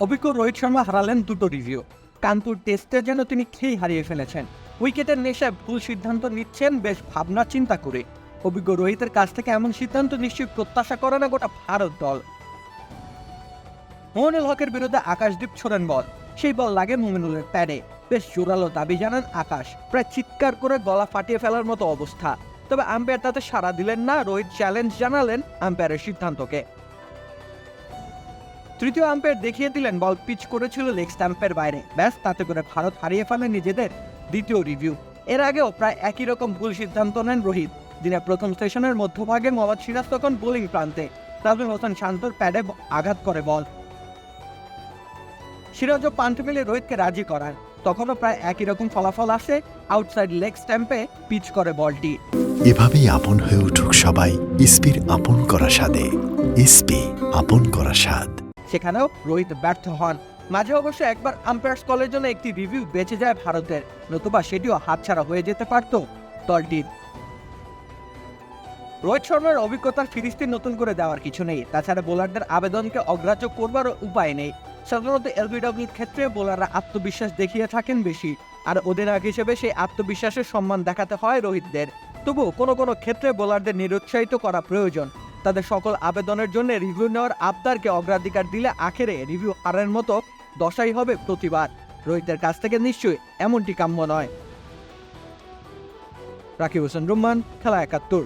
অভিজ্ঞ রোহিত শর্মা হারালেন দুটো রিভিউ কানপুর টেস্টে যেন তিনি খেই হারিয়ে ফেলেছেন। উইকেটের নেশায় ভুল সিদ্ধান্ত নিচ্ছেন বেশ ভাবনা চিন্তা করে। অভিজ্ঞ রোহিতের কাছ থেকে এমন সিদ্ধান্ত নিশ্চয়ই প্রত্যাশা করে না গোটা ভারত দল। মোমিনুল হকের বিরুদ্ধে আকাশদীপ ছোড়েন বল। সেই বল লাগে মোমিনুলের প্যাডে। বেশ জোরালো দাবি জানান আকাশ। প্রায় চিৎকার করে গলা ফাটিয়ে ফেলার মতো অবস্থা। তবে আম্পায়ার তাতে সাড়া দিলেন না। রোহিত চ্যালেঞ্জ জানালেন আম্পায়ারের সিদ্ধান্তকে। তৃতীয় আম্পায়ার দেখিয়ে দিলেন, বল পিচ করেছিল লেগ স্ট্যাম্পের বাইরে। ব্যাস, তাতে করে ভারত হারিয়ে ফেলে নিজেদের দ্বিতীয় রিভিউ এর আগেও প্রায় একই রকম ভুল সিদ্ধান্ত নেন রোহিত। দিনের প্রথম সেশনের মধ্যভাগে মোহাম্মদ সিরাজ তখন বোলিং প্রান্তে। তাজুল হোসেন শান্তর প্যাডে আঘাত করে বল। সিরাজও পান্ট মিলে রোহিতকে রাজি করান। তখনও প্রায় একই রকম ফলাফল আসে আউটসাইড লেগ স্ট্যাম্পে পিচ করে বলটি। এভাবেই আপন হয়ে উঠুক সবাই ইস্পির আপন করা স্বাদে ইস্পি আপন করা স্বাদ। সেখানেও রোহিত ব্যর্থ হন। মাঝে অবশ্য একবার আম্পায়ার্স কলের জন্য একটি রিভিউ বেঁচে যায় ভারতের, নতুবা সেটিও হাতছাড়া হয়ে যেতে পারত দলটির। রোহিত শর্মার অভিজ্ঞতার ফিরিস্তি নতুন করে দেওয়ার কিছু নেই। তাছাড়া বোলারদের আবেদনকে অগ্রাহ্য করবারও উপায় নেই। সাধারণত এলবিডব্লিউর ক্ষেত্রে বোলাররা আত্মবিশ্বাস দেখিয়ে থাকেন বেশি, আর অধিনায়ক হিসেবে সেই আত্মবিশ্বাসের সম্মান দেখাতে হয় রোহিতদের। তবুও কোনো কোনো ক্ষেত্রে বোলারদের নিরুৎসাহিত করা প্রয়োজন। তাদের সকল আবেদনের জন্য রিভিউ নেওয়ার আবদারকে অগ্রাধিকার দিলে আখেরে রিভিউ হারের মতো দশাই হবে প্রতিবার। রোহিতের কাছ থেকে নিশ্চয়ই এমনটি কাম্য নয়। রাকিব হোসেন, রুম্মান, খেলা একাত্তর।